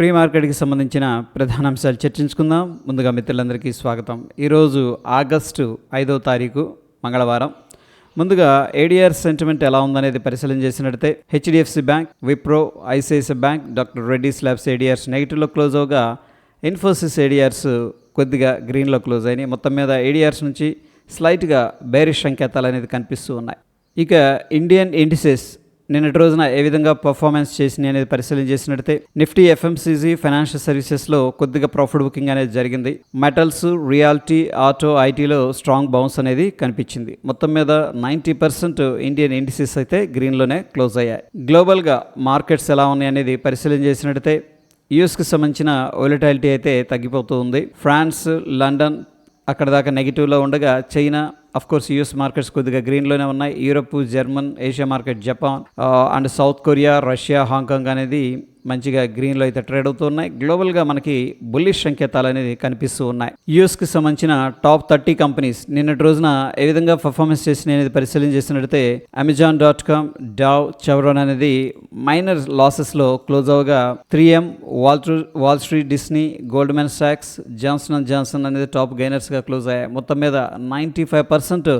Pre మార్కెట్కి సంబంధించిన ప్రధాన అంశాలు చర్చించుకుందాం. ముందుగా మిత్రులందరికీ స్వాగతం. ఈరోజు ఆగస్టు ఐదో తారీఖు మంగళవారం. ముందుగా ఏడిఆర్ సెంటిమెంట్ ఎలా ఉందనేది పరిశీలన చేసినట్టే HDFC bank Wipro ICICI bank doctor Reddy's labs ADRs నెగిటివ్లో close అవగా ఇన్ఫోసిస్ ఏడిఆర్స్ కొద్దిగా గ్రీన్లో క్లోజ్ అయినాయి. మొత్తం మీద ఏడిఆర్స్ నుంచి స్లైట్గా బేరిష్ సంకేతాలు అనేది కనిపిస్తూ ఉన్నాయి. ఇక ఇండియన్ ఇండిసెస్ నిన్నటి రోజున ఏ విధంగా పర్ఫార్మెన్స్ చేసింది అనేది పరిశీలన చేసినట్లయితే నిఫ్టీ ఎఫ్ఎంసీజీ ఫైనాన్షియల్ సర్వీసెస్లో కొద్దిగా ప్రాఫిట్ బుకింగ్ అనేది జరిగింది. మెటల్స్ రియాలిటీ ఆటో ఐటీలో స్ట్రాంగ్ బౌన్స్ అనేది కనిపించింది. మొత్తం మీద నైంటీ పర్సెంట్ ఇండియన్ ఇండిసెస్ అయితే గ్రీన్లోనే క్లోజ్ అయ్యాయి. గ్లోబల్గా మార్కెట్స్ ఎలా ఉన్నాయి అనేది పరిశీలన చేసినట్లయితే యుఎస్కి సంబంధించిన ఒలిటాలిటీ అయితే తగ్గిపోతూ ఉంది. ఫ్రాన్స్ లండన్ అక్కడ దాకా నెగిటివ్లో ఉండగా China of course US markets కొద్దిగా గ్రీన్లోనే ఉన్నాయి. Europe German Asia market Japan and South Korea Russia Hong Kong అనేది మంచిగా గ్రీన్లో అయితే ట్రేడ్ అవుతున్నాయి గ్లోబల్గా మనకి బుల్లిష్ సంకేతాలు అనేది కనిపిస్తూ ఉన్నాయి. యూఎస్కి సంబంధించిన టాప్ థర్టీ కంపెనీస్ నిన్నటి రోజున ఏ విధంగా పర్ఫార్మెన్స్ చేసినాయి అనేది పరిశీలన చేసినట్లయితే Amazon dot com Dow Chevron అనేది మైనర్ లాసెస్లో close అవగా three M Wall Wall Street Disney Goldman socks Johnson and Johnson అనేది టాప్ గైనర్స్గా క్లోజ్ అయ్యాయి. మొత్తం మీద ninety five percent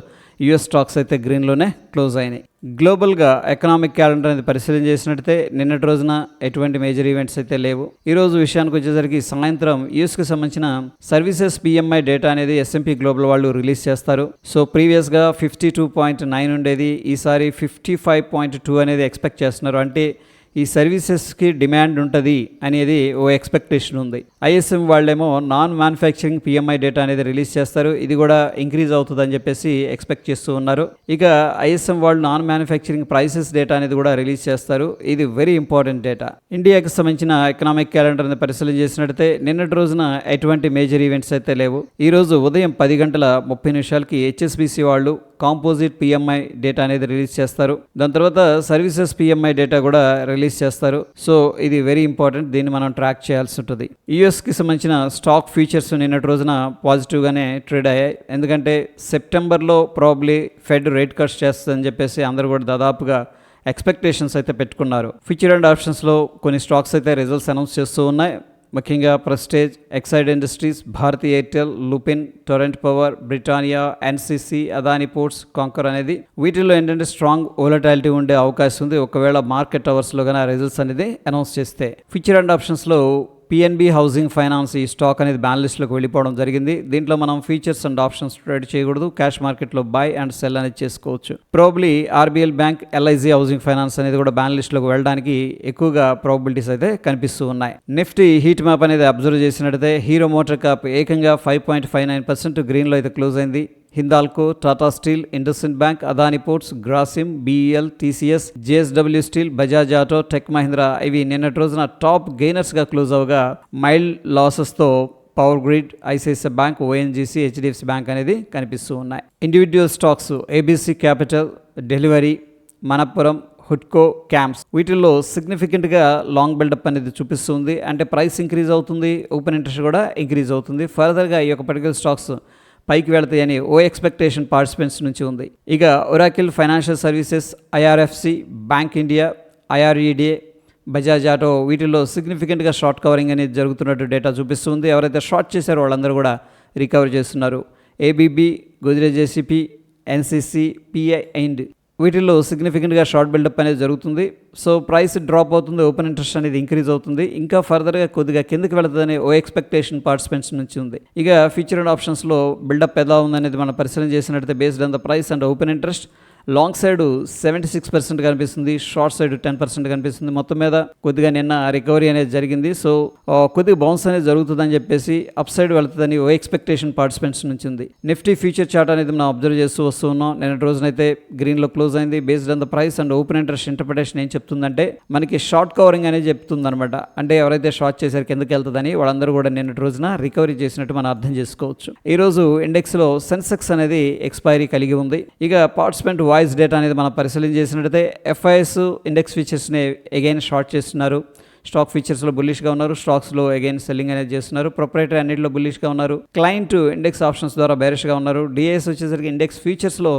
US stocks అయితే గ్రీన్లోనే క్లోజ్ అయినాయి. గ్లోబల్గా ఎకనామిక్ క్యాలెండర్ అనేది పరిశీలన చేసినట్టయితే నిన్నటి రోజున ఎటువంటి మేజర్ ఈవెంట్స్ అయితే లేవు. ఈ రోజు విషయానికి వచ్చేసరికి సాయంత్రం యూఎస్కి సంబంధించిన సర్వీసెస్ పిఎంఐ డేటా అనేది ఎస్ఎంపీ గ్లోబల్ వాళ్ళు రిలీజ్ చేస్తారు. సో ప్రీవియస్గా ఫిఫ్టీ టూ పాయింట్ నైన్ ఉండేది ఈసారి ఫిఫ్టీ ఫైవ్ పాయింట్ టూ అనేది ఎక్స్పెక్ట్ చేస్తున్నారు. అంటే ఈ సర్వీసెస్కి డిమాండ్ ఉంటుంది అనేది ఓ ఎక్స్పెక్టేషన్ ఉంది. ఐఎస్ఎం వాళ్ళేమో నాన్ మ్యానుఫ్యాక్చరింగ్ పిఎంఐ డేటా అనేది రిలీజ్ చేస్తారు. ఇది కూడా ఇంక్రీజ్ అవుతుందని చెప్పేసి ఎక్స్పెక్ట్ చేస్తూ ఉన్నారు. ఇక ఐఎస్ఎం వాళ్ళు నాన్ మ్యానుఫ్యాక్చరింగ్ ప్రైసెస్ డేటా అనేది కూడా రిలీజ్ చేస్తారు. ఇది వెరీ ఇంపార్టెంట్ డేటా. ఇండియాకి సంబంధించిన ఎకనామిక్ క్యాలెండర్ని పరిశీలన చేసినట్టయితే నిన్నటి రోజున ఎటువంటి మేజర్ ఈవెంట్స్ అయితే లేవు. ఈ రోజు ఉదయం పది గంటల ముప్పై నిమిషాలకి హెచ్ఎస్బిసి వాళ్ళు కాంపోజిట్ పిఎంఐ డేటా అనేది రిలీజ్ చేస్తారు. దాని తర్వాత సర్వీసెస్ పిఎంఐ డేటా కూడా రిలీజ్ చేస్తారు. సో ఇది వెరీ ఇంపార్టెంట్. దీన్ని మనం ట్రాక్ చేయాల్సి ఉంటుంది. యూఎస్కి సంబంధించిన స్టాక్ ఫీచర్స్ నిన్నటి రోజున పాజిటివ్గానే ట్రేడ్ అయ్యాయి. ఎందుకంటే సెప్టెంబర్లో ప్రాబ్లీ ఫెడ్ రేట్ కట్స్ చేస్తుందని చెప్పేసి అందరూ కూడా దాదాపుగా ఎక్స్పెక్టేషన్స్ అయితే పెట్టుకున్నారు. ఫ్యూచర్ అండ్ ఆప్షన్స్లో కొన్ని స్టాక్స్ అయితే రిజల్ట్స్ అనౌన్స్ చేస్తూ ఉన్నాయి. ముఖ్యంగా Prestige Exide Industries Bharti Airtel Lupin Torrent Power Britannia NCC Adani Ports Concor అనేది వీటిల్లో ఏంటంటే స్ట్రాంగ్ ఓలటాలిటీ ఉండే అవకాశం ఉంది. ఒకవేళ మార్కెట్ అవర్స్లో కానీ రిజల్ట్స్ అనేది అనౌన్స్ చేస్తే. ఫ్యూచర్ అండ్ ఆప్షన్స్లో పిఎన్బి హౌసింగ్ ఫైనాన్స్ ఈ స్టాక్ అనేది బ్యాన్ లిస్ట్లోకి వెళ్ళిపోవడం జరిగింది. దీంట్లో మనం ఫీచర్స్ అండ్ ఆప్షన్స్ ట్రేడ్ చేయకూడదు. క్యాష్ మార్కెట్లో బై అండ్ సెల్ అనేది చేసుకోవచ్చు. Probably RBL Bank LIC Housing Finance అనేది కూడా బ్యాన్ లిస్ట్లోకి వెళ్ళడానికి ఎక్కువగా ప్రాబిలిటీస్ అయితే కనిపిస్తూ ఉన్నాయి. నిఫ్టీ హీట్ మ్యాప్ అనేది అబ్జర్వ్ చేసినట్టయితే హీరో మోటార్ కాప్ ఏకంగా five point five nine percent గ్రీన్లో అయితే క్లోజ్ అయింది. Hindalco Tata Steel IndusInd Bank Adani Ports Grasim BEL TCS JSW Steel Bajaj Auto Tech Mahindra. ఇవి నిన్నటి రోజున టాప్ గెయినర్స్గా క్లోజ్ అవగా mild లాసెస్తో Power Grid ICICI Bank ONGC HDFC Bank అనేది కనిపిస్తూ ఉన్నాయి. Individual stocks ABC Capital Delhivery Manappuram హుడ్కో camps వీటిల్లో సిగ్నిఫికెంట్గా లాంగ్ బిల్డప్ అనేది చూపిస్తుంది. అంటే ప్రైస్ ఇంక్రీజ్ అవుతుంది ఓపెన్ ఇంట్రెస్ట్ కూడా ఇంక్రీజ్ అవుతుంది. ఫర్దర్గా ఈ యొక్క పర్టికులర్ స్టాక్స్ పైకి వెళతాయని ఓ ఎక్స్పెక్టేషన్ పార్టిసిపెంట్స్ నుంచి ఉంది. ఇక Oracle Financial Services IRFC Bank India IREDA Bajaj Auto వీటిల్లో సిగ్నిఫికెంట్గా షార్ట్ కవరింగ్ అనేది జరుగుతున్నట్టు డేటా చూపిస్తుంది. ఎవరైతే షార్ట్ చేశారో వాళ్ళందరూ కూడా రికవర్ చేస్తున్నారు. ABB Godrej ACP NCC PI and వీటిల్లో సిగ్నిఫికెంట్గా షార్ట్ బిల్డప్ అనేది జరుగుతుంది. సో ప్రైస్ డ్రాప్ అవుతుంది ఓపెన్ ఇంట్రెస్ట్ అనేది ఇంక్రీజ్ అవుతుంది. ఇంకా ఫర్దర్గా కొద్దిగా కిందకి వెళుతుందని ఓ ఎక్స్పెక్టేషన్ పార్టిసిపెంట్స్ నుంచి ఉంది. ఇక ఫ్యూచర్ అండ్ ఆప్షన్స్లో బిల్డప్ ఎలా ఉందనేది మనం పరిశీలన చేసినట్లయితే based on the price and open interest long side seventy six percent కనిపిస్తుంది షార్ట్ సైడ్ టెన్ పర్సెంట్ కనిపిస్తుంది. మొత్తం మీద కొద్దిగా నిన్న రికవరీ అనేది జరిగింది. సో కొద్దిగా బౌన్స్ అనేది జరుగుతుందని చెప్పేసి అప్ సైడ్ వెళ్తుందని ఓ ఎక్స్పెక్టేషన్ పార్టిసిపెంట్స్ నుంచి ఉంది. నిఫ్టీ ఫ్యూచర్ చార్ట్ అనేది మనం అబ్జర్వ్ చేస్తూ వస్తూ ఉన్నాం. నిన్నటి రోజునైతే గ్రీన్లో క్లోజ్ అయింది. Based on the price and open interest interpretation ఏం చెప్తుందంటే మనకి షార్ట్ కవరింగ్ అనేది చెప్తుంది అనమాట అంటే ఎవరైతే షార్ట్ చేశారు కిందకి వెళ్తుందని వాళ్ళందరూ కూడా నిన్నటి రోజున రికవరీ చేసినట్టు మనం అర్థం చేసుకోవచ్చు. ఈ రోజు ఇండెక్స్లో సెన్సెక్స్ అనేది ఎక్స్పైరీ కలిగి ఉంది. ఇక పార్టిసిపెంట్ వాయిస్ డేటా అనేది మనం పరిశీలన చేసినట్టయితే ఎఫ్ఐఎస్ ఇండెక్స్ ఫీచర్స్ని అగైన్ షార్ట్ చేస్తున్నారు. స్టాక్ ఫీచర్స్లో బుల్లిష్గా ఉన్నారు. స్టాక్స్లో అగైన్ సెల్లింగ్ అనేది చేస్తున్నారు. ప్రొపరేటరీ అన్నింటిలో బుల్లిష్గా ఉన్నారు. క్లయింట్ ఇండెక్స్ ఆప్షన్స్ ద్వారా బేరిష్గా ఉన్నారు. డిఎస్ వచ్చేసరికి ఇండెక్స్ ఫీచర్స్లో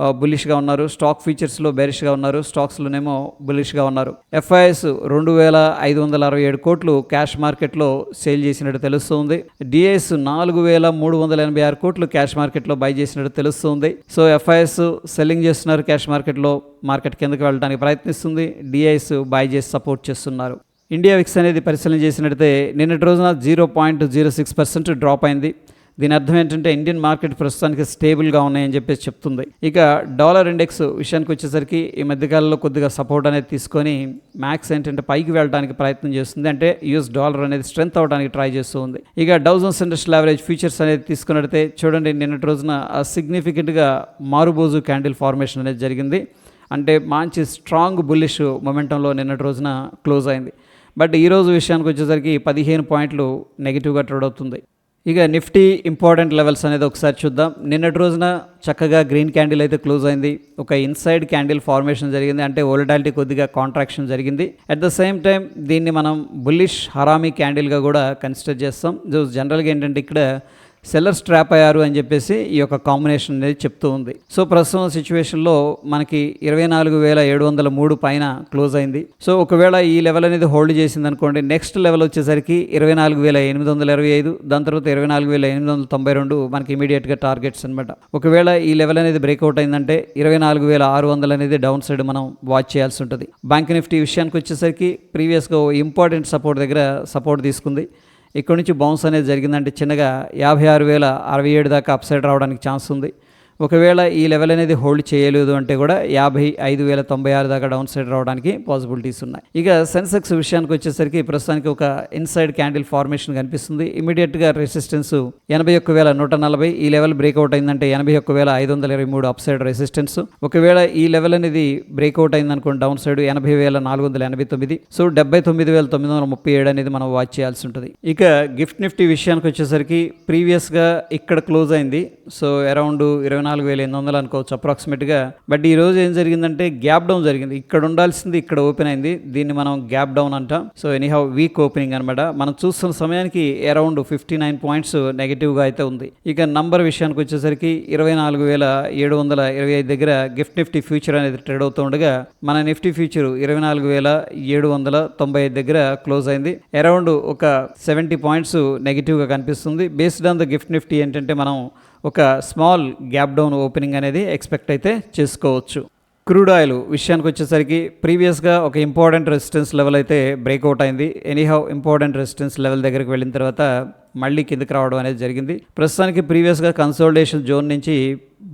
బులిష్గా ఉన్నారు. స్టాక్ ఫీచర్స్లో బెరిష్గా ఉన్నారు. స్టాక్స్లోనేమో బులిష్గా ఉన్నారు. ఎఫ్ఐఎస్ రెండు వేల ఐదు వందల అరవై ఏడు కోట్లు క్యాష్ మార్కెట్లో సేల్ చేసినట్టు తెలుస్తుంది. డిఎస్ నాలుగు వేల మూడు వందల ఎనభై ఆరు కోట్లు క్యాష్ మార్కెట్లో బై చేసినట్టు తెలుస్తుంది. సో ఎఫ్ఐఎస్ సెల్లింగ్ చేస్తున్నారు క్యాష్ మార్కెట్లో మార్కెట్ కిందకి వెళ్ళడానికి ప్రయత్నిస్తుంది. డిఐఎస్ బై చేసి సపోర్ట్ చేస్తున్నారు. ఇండియా విక్స్ అనేది పరిశీలన చేసినట్టయితే నిన్నటి రోజున zero point zero six percent drop అయింది. దీని అర్థం ఏంటంటే ఇండియన్ మార్కెట్ ప్రస్తుతానికి స్టేబుల్గా ఉన్నాయని చెప్పేసి చెప్తుంది. ఇక డాలర్ ఇండెక్స్ విషయానికి వచ్చేసరికి ఈ మధ్యకాలంలో కొద్దిగా సపోర్ట్ అనేది తీసుకొని మ్యాక్స్ ఏంటంటే పైకి వెళ్ళడానికి ప్రయత్నం చేస్తుంది. అంటే యూఎస్ డాలర్ అనేది స్ట్రెంత్ అవడానికి ట్రై చేస్తూ ఉంది ఇక డౌజన్స్ ఇండస్ట్రియల్ యావరేజ్ ఫీచర్స్ అనేది తీసుకున్నట్టయితే చూడండి నిన్నటి రోజున సిగ్నిఫికెంట్గా మారుబోజు క్యాండిల్ ఫార్మేషన్ అనేది జరిగింది. అంటే మంచి స్ట్రాంగ్ బుల్లిష్ మొమెంటంలో నిన్నటి రోజున క్లోజ్ అయింది. బట్ ఈరోజు విషయానికి వచ్చేసరికి పదిహేను పాయింట్లు నెగిటివ్గా ట్రేడ్ అవుతుంది. ఇక నిఫ్టీ ఇంపార్టెంట్ లెవెల్స్ అనేది ఒకసారి చూద్దాం. నిన్నటి రోజున చక్కగా గ్రీన్ క్యాండిల్ అయితే క్లోజ్ అయింది. ఒక ఇన్సైడ్ క్యాండిల్ ఫార్మేషన్ జరిగింది. అంటే ఓల్డాలిటీ కొద్దిగా కాంట్రాక్షన్ జరిగింది. అట్ ద సేమ్ టైం దీన్ని మనం బుల్లిష్ హరామీ క్యాండిల్గా కూడా కన్సిడర్ చేస్తాం. జనరల్గా ఏంటంటే ఇక్కడ సెల్లర్స్ ట్రాప్ అయ్యారు అని చెప్పేసి ఈ యొక్క కాంబినేషన్ అనేది చెప్తూ ఉంది. సో ప్రస్తుతం సిచ్యువేషన్లో మనకి ఇరవై నాలుగు వేల ఏడు వందల మూడు పైన క్లోజ్ అయింది. సో ఒకవేళ ఈ లెవెల్ అనేది హోల్డ్ చేసింది అనుకోండి నెక్స్ట్ లెవెల్ వచ్చేసరికి ఇరవై నాలుగు వేల ఎనిమిది వందల ఇరవై ఐదు దాని తర్వాత ఇరవై నాలుగు వేల ఎనిమిది వందల తొంభై రెండు మనకి ఇమీడియట్గా టార్గెట్స్ అనమాట ఒకవేళ ఈ లెవెల్ అనేది బ్రేక్అవుట్ అయిందంటే ఇరవై నాలుగు వేల ఆరు వందలు అనేది డౌన్ సైడ్ మనం వాచ్ చేయాల్సి ఉంటుంది. బ్యాంక్ నిఫ్టీ విషయానికి వచ్చేసరికి ప్రీవియస్గా ఇంపార్టెంట్ సపోర్ట్ దగ్గర సపోర్ట్ తీసుకుంది. ఇక్కడ నుంచి బౌన్స్ అనేది జరిగిందంటే చిన్నగా యాభై ఆరు వేల అరవై ఏడు దాకా అప్సైడ్ రావడానికి ఛాన్స్ ఉంది. ఒకవేళ ఈ లెవెల్ అనేది హోల్డ్ చేయలేదు అంటే కూడా యాభై ఐదు వేల తొంభై ఆరు దాకా డౌన్ సైడ్ రావడానికి పాసిబిలిటీస్ ఉన్నాయి. ఇక సెన్సెక్స్ విషయానికి వచ్చేసరికి ప్రస్తుతానికి ఒక ఇన్సైడ్ క్యాండిల్ ఫార్మేషన్ కనిపిస్తుంది. ఇమీడియట్గా రెసిస్టెన్స్ ఎనభై ఒక్క వేల నూట నలభై ఈ లెవెల్ బ్రేక్అవుట్ అయిందంటే ఎనభై ఒక్క వేల ఐదు వందల ఇరవై మూడు అప్ సైడ్ రెసిస్టెన్స్. ఒకవేళ ఈ లెవెల్ అనేది బ్రేక్అవుట్ అయిందనుకోండి డౌన్ సైడ్ ఎనభై వేల నాలుగు వందల ఎనభై తొమ్మిది. సో డెబ్బై తొమ్మిది వేల తొమ్మిది వందల ముప్పై ఏడు అనేది మనం వాచ్ చేయాల్సి ఉంటుంది. ఇక గిఫ్ట్ నిఫ్టీ విషయానికి వచ్చేసరికి ప్రీవియస్గా ఇక్కడ క్లోజ్ అయింది. సో అరౌండ్ ఇరవై నాలుగు వేల ఎనిమిది వందలు అనుకోవచ్చు అప్రాక్సిమేట్గా. బట్ ఈ రోజు ఏం జరిగిందంటే గ్యాప్ డౌన్ జరిగింది. ఇక్కడ ఉండాల్సింది ఇక్కడ ఓపెన్ అయింది. దీన్ని మనం గ్యాప్ డౌన్ అంటాం. సో ఎనీహౌ వీక్ ఓపెనింగ్ అనమాట మనం చూస్తున్న సమయానికి అరౌండ్ ఫిఫ్టీ నైన్ పాయింట్స్ నెగిటివ్గా అయితే ఉంది. ఇక నంబర్ విషయానికి వచ్చేసరికి ఇరవై నాలుగు వేల ఏడు వందల ఇరవై ఐదు దగ్గర గిఫ్ట్ నిఫ్టీ ఫ్యూచర్ అనేది ట్రేడ్ అవుతుండగా మన నిఫ్టీ ఫ్యూచర్ ఇరవై నాలుగు వేల ఏడు వందల తొంభై ఐదు దగ్గర క్లోజ్ అయింది. అరౌండ్ ఒక సెవెంటీ పాయింట్స్ నెగిటివ్గా కనిపిస్తుంది. Based on the Gift Nifty ఏంటంటే మనం ఒక స్మాల్ గ్యాప్ డౌన్ ఓపెనింగ్ అనేది ఎక్స్పెక్ట్ అయితే చేసుకోవచ్చు. క్రూడ్ ఆయిల్ విషయానికి వచ్చేసరికి ప్రీవియస్గా ఒక ఇంపార్టెంట్ రెసిస్టెన్స్ లెవెల్ అయితే బ్రేక్అవుట్ అయింది. ఎనీహౌ ఇంపార్టెంట్ రెసిస్టెన్స్ లెవెల్ దగ్గరికి వెళ్ళిన తర్వాత మళ్ళీ కిందకి రావడం అనేది జరిగింది. ప్రస్తుతానికి ప్రీవియస్గా కన్సోల్డేషన్ జోన్ నుంచి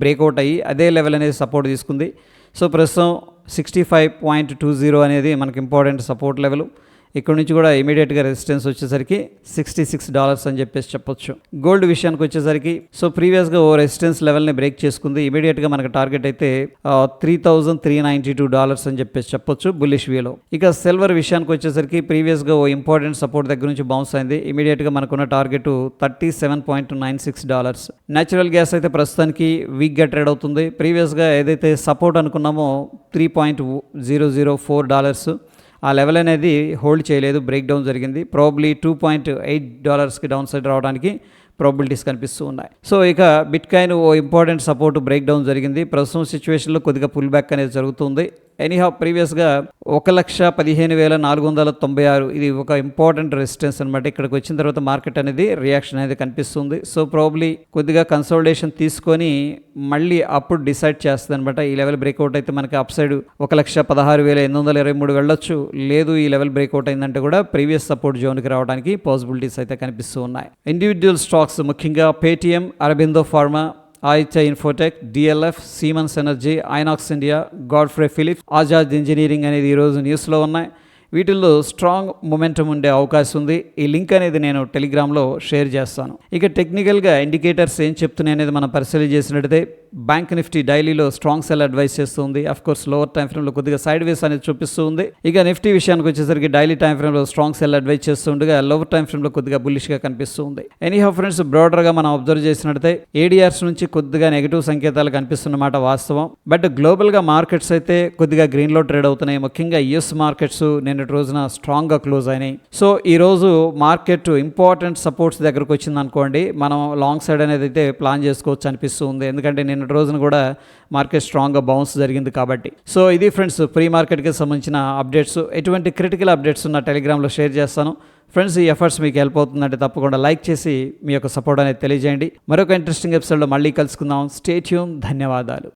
బ్రేక్అవుట్ అయ్యి అదే లెవెల్ అనేది సపోర్ట్ తీసుకుంది. సో ప్రస్తుతం sixty five point two zero అనేది మనకి ఇంపార్టెంట్ సపోర్ట్ లెవెల్. ఇక్కడ నుంచి కూడా ఇమీడియట్గా రెసిస్టెన్స్ వచ్చేసరికి సిక్స్టీ సిక్స్ డాలర్స్ అని చెప్పేసి చెప్పొచ్చు. గోల్డ్ విషయానికి వచ్చేసరికి సో ప్రీవియస్గా ఓ రెసిస్టెన్స్ లెవెల్ని బ్రేక్ చేసుకుంది. ఇమీడియట్గా మనకు టార్గెట్ అయితే three thousand three ninety two dollars అని చెప్పేసి చెప్పొచ్చు బుల్లిష్ వ్యూలో ఇక సిల్వర్ విషయానికి వచ్చేసరికి ప్రీవియస్గా ఓ ఇంపార్టెంట్ సపోర్ట్ దగ్గర నుంచి బౌన్స్ అయింది. ఇమీడియట్గా మనకున్న target thirty seven point nine six dollars natural gas అయితే ప్రస్తుతానికి వీక్గా ట్రేడ్ అవుతుంది. ప్రీవియస్గా ఏదైతే సపోర్ట్ అనుకున్నామో three point zero zero four dollars ఆ లెవెల్ అనేది హోల్డ్ చేయలేదు బ్రేక్ డౌన్ జరిగింది. ప్రాబ్లీ టూ పాయింట్ ఎయిట్ డాలర్స్కి డౌన్ సైడ్ రావడానికి ప్రాబిలిటీస్ కనిపిస్తూ ఉన్నాయి. సో ఇక బిట్ కాయిన్ ఓ ఇంపార్టెంట్ సపోర్ట్ బ్రేక్ డౌన్ జరిగింది. ప్రస్తుతం సిచ్యువేషన్లో కొద్దిగా పుల్ బ్యాక్ అనేది జరుగుతుంది. ఎనీహా ప్రీవియస్గా ఒక లక్ష పదిహేను వేల నాలుగు వందల తొంభై ఆరు ఇది ఒక ఇంపార్టెంట్ రెసిస్టెన్స్ అనమాట ఇక్కడికి వచ్చిన తర్వాత మార్కెట్ అనేది రియాక్షన్ అనేది కనిపిస్తుంది. సో ప్రాబ్లీ కొద్దిగా కన్సల్టేషన్ తీసుకొని మళ్ళీ అప్పుడు డిసైడ్ చేస్తుంది అనమాట ఈ లెవెల్ బ్రేక్అవుట్ అయితే మనకి అప్ సైడ్ ఒక లక్ష పదహారు వేల ఎనిమిది వందల ఇరవై మూడు వెళ్ళొచ్చు. లేదు ఈ లెవెల్ బ్రేక్అవుట్ అయిందంటే కూడా ప్రీవియస్ సపోర్ట్ జోన్కి రావడానికి పాసిబిలిటీస్ అయితే కనిపిస్తూ ఉన్నాయి. ఇండివిజువల్ స్టాక్స్ ముఖ్యంగా Paytm Aurobindo Pharma Aditya Infotech DLF Siemens Energy Inox India Godfrey Phillips Azad Engineering అనేది ఈరోజు న్యూస్లో ఉన్నాయి. వీటిల్లో స్ట్రాంగ్ మొమెంటం ఉండే అవకాశం ఉంది. ఈ లింక్ అనేది నేను టెలిగ్రామ్లో షేర్ చేస్తాను. ఇక టెక్నికల్గా ఇండికేటర్స్ ఏం చెప్తున్నాయి అనేది మనం పరిశీలన చేసినట్టయితే బ్యాంక్ నిఫ్టీ డైలీలో స్ట్రాంగ్ సెల్ అడ్వైస్ చేస్తుంది అఫ్ కోర్స్ లోవర్ టైం ఫ్రేమ్లో కొద్దిగా సైడ్ వేస్ అనేది చూపిస్తూ ఉంది. ఇక నిఫ్టీ విషయానికి వచ్చేసరికి డైలీ టైం ఫ్రేమ్లో స్ట్రాంగ్ సెల్ అడ్వైస్ చేస్తుండగా లోవర్ టైం ఫ్రేమ్లో కొద్దిగా బుల్లిష్గా కనిపిస్తూ ఉంది. ఎనీహౌ ఫ్రెండ్స్ బ్రాడర్గా మనం అబ్జర్వ్ చేసినట్టయితే ఏడిఆర్స్ నుంచి కొద్దిగా నెగిటివ్ సంకేతాలు కనిపిస్తున్నమాట వాస్తవం. బట్ గ్లోబల్గా మార్కెట్స్ అయితే కొద్దిగా గ్రీన్లో ట్రేడ్ అవుతున్నాయి. ముఖ్యంగా యుఎస్ మార్కెట్స్ నిన్న నిన్నటి రోజున స్ట్రాంగ్గా క్లోజ్ అయినాయి. సో ఈ రోజు మార్కెట్ ఇంపార్టెంట్ సపోర్ట్స్ దగ్గరకు వచ్చింది అనుకోండి మనం లాంగ్ సైడ్ అనేది అయితే ప్లాన్ చేసుకోవచ్చు అనిపిస్తుంది. ఎందుకంటే నిన్నటి రోజున కూడా మార్కెట్ స్ట్రాంగ్గా బౌన్స్ జరిగింది కాబట్టి. సో ఇది ఫ్రెండ్స్ ప్రీ మార్కెట్కి సంబంధించిన అప్డేట్స్. ఎటువంటి క్రిటికల్ అప్డేట్స్ ఉన్న టెలిగ్రామ్లో షేర్ చేస్తాను. ఫ్రెండ్స్ ఈ ఎఫర్ట్స్ మీకు హెల్ప్ అవుతుందంటే తప్పకుండా లైక్ చేసి మీ యొక్క సపోర్ట్ అనేది తెలియజేయండి. మరొక ఇంట్రెస్టింగ్ ఎపిసోడ్లో మళ్ళీ కలుసుకుందాం. స్టేట్యూమ్ ధన్యవాదాలు.